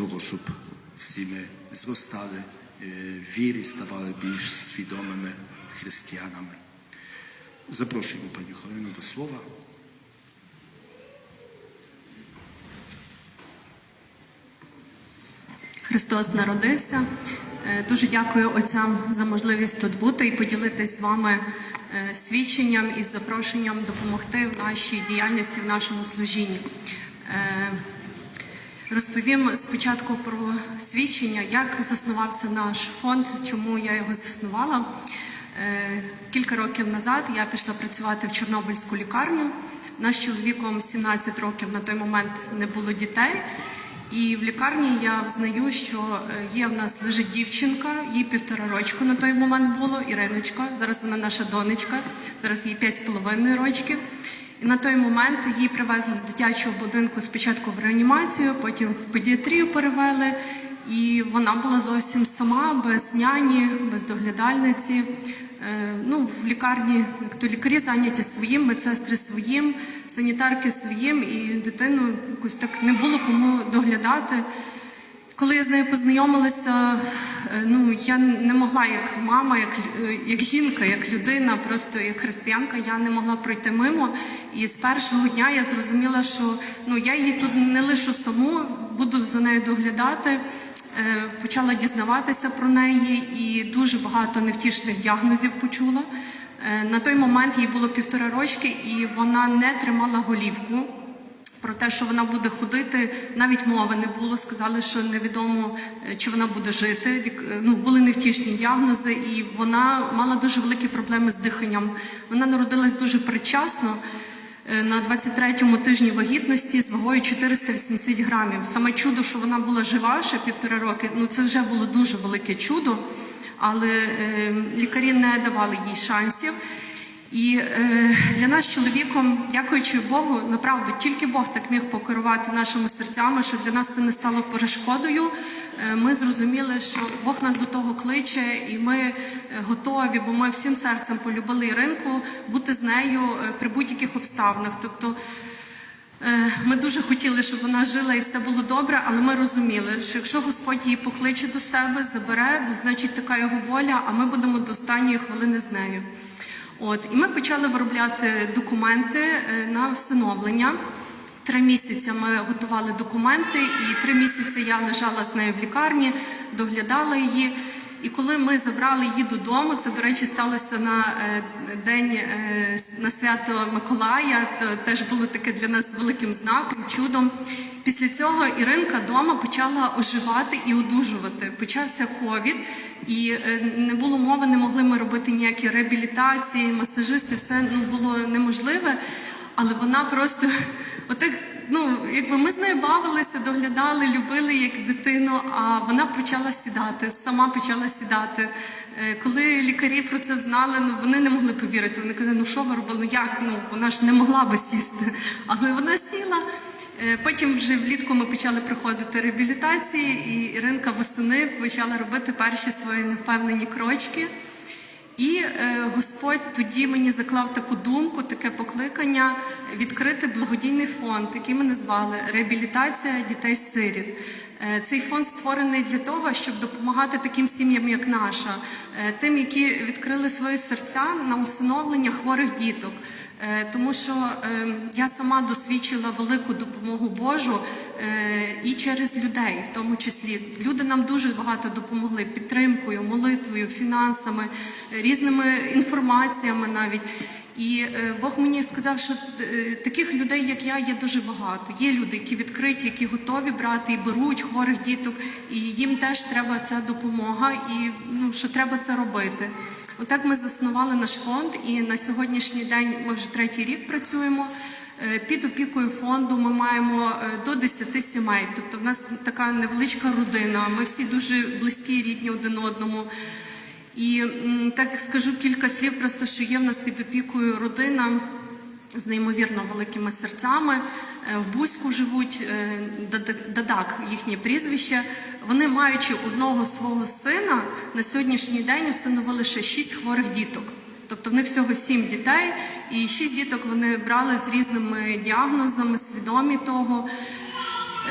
того, щоб всі ми зростали вірі, ставали більш свідомими християнами. Запрошуємо пані Халину до слова. Христос народився. Дуже дякую отцям за можливість тут бути і поділитись з вами е, свідченням і запрошенням допомогти в нашій діяльності, в нашому служінні. Розповім спочатку про свідчення, як заснувався наш фонд, чому я його заснувала. Е, Кілька років назад я пішла працювати в Чорнобильську лікарню. Наш чоловіком 17 років на той момент не було дітей. І в лікарні я взнаю, що е, є в нас лежить дівчинка, їй півтора рочку на той момент було, Іриночка. Зараз вона наша донечка, зараз їй п'ять з половиною рочків. На той момент її привезли з дитячого будинку спочатку в реанімацію, потім в педіатрію перевели. І вона була зовсім сама, без няні, без доглядальниці. Е, Ну, в лікарні, як то лікарі зайняті своїм, медсестри своїм, санітарки своїм, і дитину якось так не було кому доглядати. Коли я з нею познайомилася, е, ну я не могла як мама, як, е, як жінка, як людина, просто як християнка, я не могла пройти мимо. І з першого дня я зрозуміла, що ну я її тут не лишу саму, буду за нею доглядати. Е, Почала дізнаватися про неї і дуже багато невтішних діагнозів почула. На той момент їй було півтора рочки, і вона не тримала голівку. Про те, що вона буде ходити, навіть мови не було. Сказали, що невідомо, е, чи вона буде жити. Е, Ну, були невтішні діагнози, і вона мала дуже великі проблеми з диханням. Вона народилась дуже передчасно. е, На 23-му тижні вагітності з вагою 480 грамів. Саме чудо, що вона була жива ще півтора роки. Ну це вже було дуже велике чудо, але е, лікарі не давали їй шансів. І е, для нас чоловіком, дякуючи Богу, направду тільки Бог так міг покерувати нашими серцями, що для нас це не стало перешкодою. Е, ми зрозуміли, що Бог нас до того кличе, і ми е, готові, бо ми всім серцем полюбили Іринку, бути з нею е, при будь-яких обставинах. Тобто Е, Ми дуже хотіли, щоб вона жила і все було добре, але ми розуміли, що якщо Господь її покличе до себе, забере, ну значить така його воля, а ми будемо до останньої хвилини з нею. От і ми почали виробляти документи е, на всиновлення. Три місяці ми готували документи, і три місяці я лежала з нею в лікарні, доглядала її. І коли ми забрали її додому, це, до речі, сталося на е, день е, на свято Миколая, то теж було таке для нас великим знаком, чудом. Після цього Іринка вдома почала оживати і одужувати. Почався ковід, і е, не було мови, не могли ми робити ніякі реабілітації, масажисти, все ну, було неможливе. Але вона просто отак, ну якби ми з нею бавилися, доглядали, любили як дитину. А вона почала сідати, сама почала сідати. Е, Коли лікарі про це знали, ну вони не могли повірити. Вони казали, ну що ви робили? Ну як? Ну вона ж не могла би сісти. Але вона Потім вже влітку ми почали проходити реабілітації, і Іринка восени почала робити перші свої невпевнені крочки. І е, Господь тоді мені заклав таку думку, таке покликання відкрити благодійний фонд, який ми назвали Реабілітація дітей-сиріт. Е, цей фонд створений для того, щоб допомагати таким сім'ям, як наша, е, тим, які відкрили свої серця на усиновлення хворих діток. Е, Тому що е, я сама досвідчила велику допомогу Божу е, і через людей, в тому числі. Люди нам дуже багато допомогли підтримкою, молитвою, фінансами, різними інформаціями навіть. І е, Бог мені сказав, що е, таких людей, як я, є дуже багато. Є люди, які відкриті, які готові брати і беруть хворих діток, і їм теж треба ця допомога, і ну що треба це робити. Отак ми заснували наш фонд, і на сьогоднішній день ми вже третій рік працюємо. Е, Під опікою фонду ми маємо до 10 сімей. Тобто в нас така невеличка родина. Ми всі дуже близькі, рідні один одному. І так скажу кілька слів, просто що є в нас під опікою родина з неймовірно великими серцями. Е, В Бузьку живуть е, Дадак, їхнє прізвище. Вони, маючи одного свого сина, на сьогоднішній день усиновили ще шість хворих діток. Тобто в них всього сім дітей, і шість діток вони брали з різними діагнозами, свідомі того.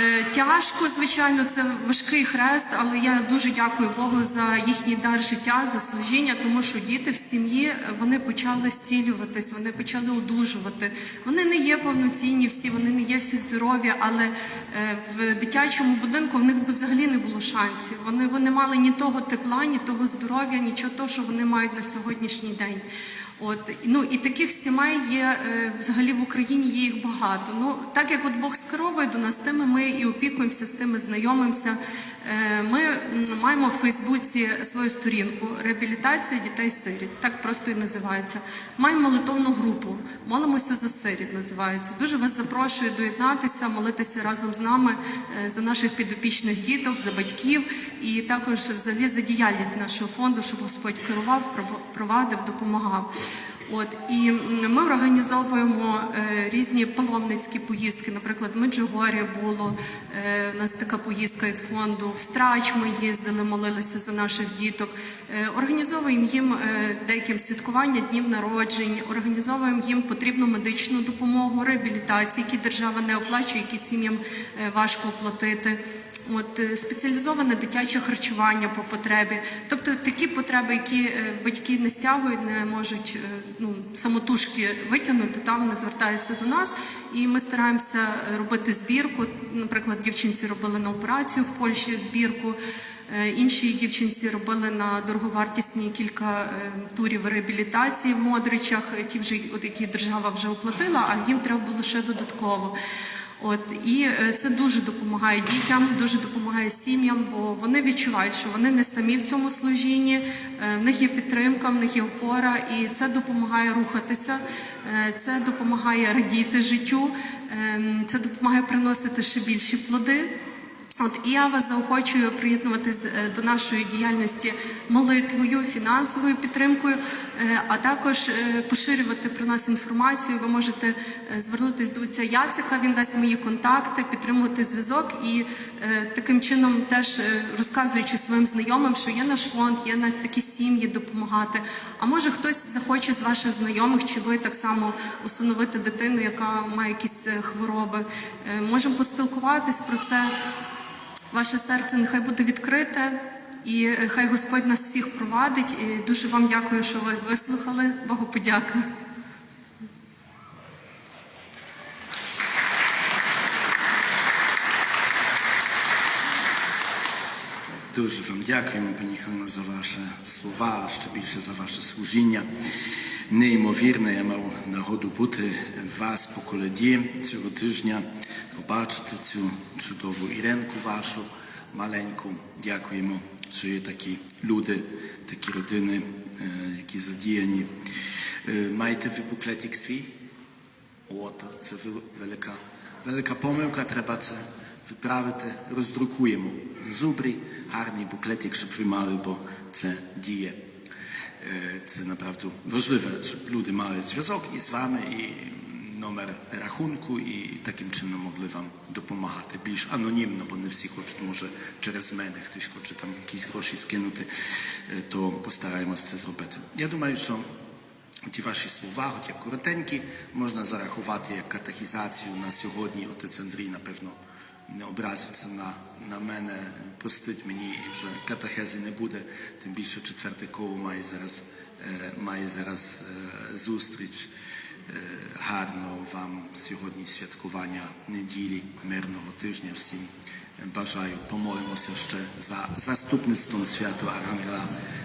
Е, Тяжко, звичайно, це важкий хрест, але я дуже дякую Богу за їхній дар життя, за служіння, тому що діти в сім'ї е, вони почали стілюватись, вони почали одужувати. Вони не є повноцінні всі, вони не є всі здорові, але е, в дитячому будинку в них би взагалі не було шансів. Вони, вони мали ні того тепла, ні того здоров'я, нічого того, що вони мають на сьогоднішній день. От ну і таких сімей є е, взагалі в Україні є їх багато. Ну так як от Бог скеровує до нас, тими ми і опікуємося з тими, знайомимося. Е, Ми маємо в Фейсбуці свою сторінку реабілітація дітей сиріт. Так просто і називається. Маємо молитовну групу. Молимося за сиріт. Називається. Дуже вас запрошую доєднатися, молитися разом з нами е, за наших підопічних діток, за батьків і також взагалі за діяльність нашого фонду, щоб Господь керував, провадив, допомагав. От і ми організовуємо е, різні паломницькі поїздки. Наприклад, в Меджугорі було е, у нас така поїздка від фонду. В Страч ми їздили, молилися за наших діток. Е, організовуємо їм е, деяким святкування днів народжень, організовуємо їм потрібну медичну допомогу, реабілітацію, які держава не оплачує, які сім'ям е, важко оплатити. От е, спеціалізоване дитяче харчування по потребі, тобто такі потреби, які е, батьки не стягують, не можуть е, ну самотужки витягнути, там вони звертаються до нас, і ми стараємося робити збірку. Наприклад, дівчинці робили на операцію в Польщі збірку. е, Інші дівчинці робили на дороговартісні кілька е, турів реабілітації в Модричах, ті вже от які держава вже оплатила, а їм треба було ще додатково. От і е, це дуже допомагає дітям, дуже допомагає сім'ям, бо вони відчувають, що вони не самі в цьому служінні. е, В них є підтримка, в них є опора, і це допомагає рухатися, е, це допомагає радіти життю, ем, це допомагає приносити ще більші плоди. От і я вас заохочую приєднуватись до нашої діяльності молитвою, фінансовою підтримкою, а також е, поширювати про нас інформацію. Ви можете е, звернутися до отця Яцика, він дасть мої контакти, підтримувати зв'язок і е, таким чином теж е, розказуючи своїм знайомим, що є наш фонд, є на такі сім'ї допомагати. А може хтось захоче з ваших знайомих, чи ви так само усиновити дитину, яка має якісь е, хвороби. Е, Можемо поспілкуватись про це. Ваше серце нехай буде відкрите, і хай Господь нас всіх провадить. І дуже вам дякую, що ви вислухали. Богу подяка. Дуже вам дякуємо, пані Халина, за ваші слова, ще більше за ваше служіння. Неймовірне, я мав нагоду бути вас по коледі цього тижня, побачити цю чудову Іренку вашу маленьку. Дякуємо, що є такі люди, такі родини, е, які задіяні. Е, Маєте ви буклетик свій? О, то це велика, велика помилка, треба це виправити. Роздрукуємо. Зубрі, гарний буклетик, щоб ви мали, бо це діє. Е, Це направду важливе, щоб люди мали зв'язок із вами і номер рахунку, і таким чином могли вам допомагати більш анонімно, бо не всі хочуть, може, через мене хтось хоче там якісь гроші скинути, е, то постараємось це зробити. Я думаю, що Ті ваші слова, хоча коротенькі, можна зарахувати як катехізацію на сьогодні. Отець Андрій, напевно, не образиться на, на мене, простить мені, вже катехези не буде. Тим більше четверте коло має зараз, е, має зараз е, зустріч. Гарного вам сьогодні святкування неділі, мирного тижня всім. Бажаю, помолимося ще за заступництвом святого Архангела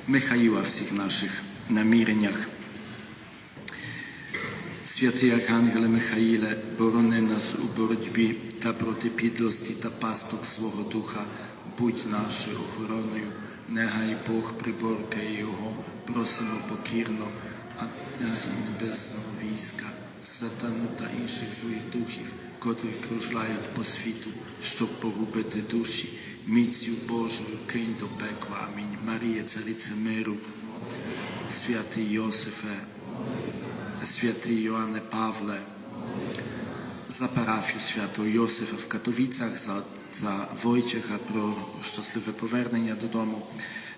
Михаїла в всіх наших наміреннях. Святий Архангеле Михаїле, борони нас у боротьбі та проти підлості та пасток свого духа, будь нашою охороною, нехай Бог приборкає його, просимо покірно, а з небесного війська, сатану та інших злих духів, котрі кружляють по світу, щоб погубити душі, міцю Божою кинь до пекла. Амінь. Марія, царице миру, святий Йосифе, Святий Йоанне Павле, за парафію святого Йосифа в Катовіцях, за, за Войчеха про щасливе повернення додому.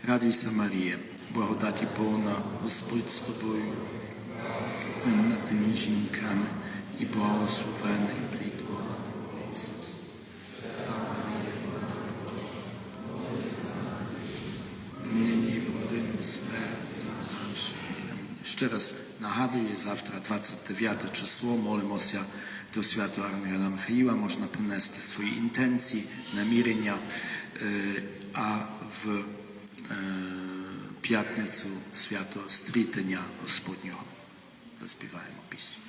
Радуйся, Марія, благодаті повна Господь з тобою, винна ти між жінками і благословений плід плідвога Ісус. Та Марія, Мати Божа, нині в годину смерті нашої. Ще раз нагадую, завтра 29 число, молимося do światła Armiana Michaiła, można przynести swoje intencje, namierenia, a w п'ятницю свято стрітання Господнього. Заспіваємо пісню.